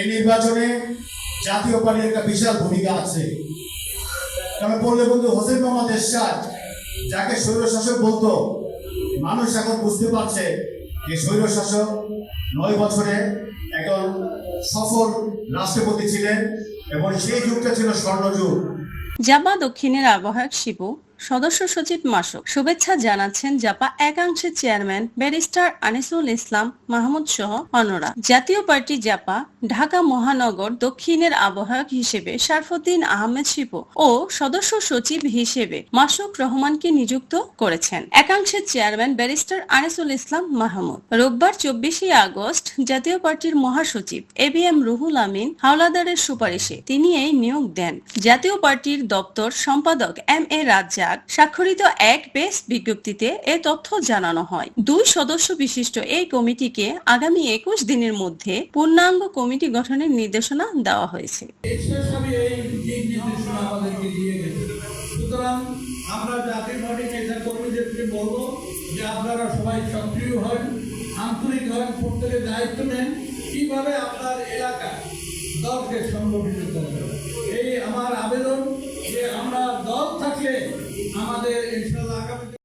এই নির্বাচনে জাতীয় পার্টির একটা বিশাল ভূমিকা আছে। কারণ বন্ধু, হোসেন মোহাম্মদ এরশাদ, যাকে স্বৈর শাসক বলতো, মানুষ এখন বুঝতে পারছে যে স্বৈর শাসক নয় বছরে একজন সফল রাষ্ট্রপতি ছিলেন এবং সেই যুগটা ছিল স্বর্ণযুগ। জাপা দক্ষিণের আহ্বায়ক শিবু সদস্য সচিব মাসুক শুভেচ্ছা জানাচ্ছেন জাপা একাংশের চেয়ারম্যান ব্যারিস্টার আনিসুল ইসলাম মাহমুদ সহ অন্যরা। জাতীয় পার্টি জাপা ঢাকা মহানগর দক্ষিণের আহ্বায়ক হিসেবে শারফুদ্দিন আহমেদ শিপু ও সদস্য সচিব হিসেবে মাসুক রহমানকে নিযুক্ত করেছেন। একাংশের চেয়ারম্যান ব্যারিস্টার আনিসুল ইসলাম মাহমুদ। রোববার চব্বিশে আগস্ট জাতীয় পার্টির মহাসচিব A B M Ruhul Amin হাওলাদারের সুপারিশে তিনি এই নিয়োগ দেন। জাতীয় পার্টির দপ্তর সম্পাদক এম এ রাজ্জাক স্বাক্ষরিত এক বেস বিজ্ঞপ্তিতে এ তথ্য জানানো হয়। দুই সদস্য বিশিষ্ট এই কমিটিকে আগামী একুশ দিনের মধ্যে পূর্ণাঙ্গ কমিটি গঠনের নির্দেশনা দেওয়া হয়েছে। সুতরাং আমরা জাতীয় পার্টি নেতা কর্মীদেরকে বলব যে আপনারা সবাই সক্রিয় হন, আন্তরিক হন, প্রত্যেকে দায়িত্ব নেন, কীভাবে আপনার এলাকা দলকে সংগঠিত করবে এই আমার আবেদন যে আমরা দল থাকলে আমাদের ইনশাআল্লাহ আগামী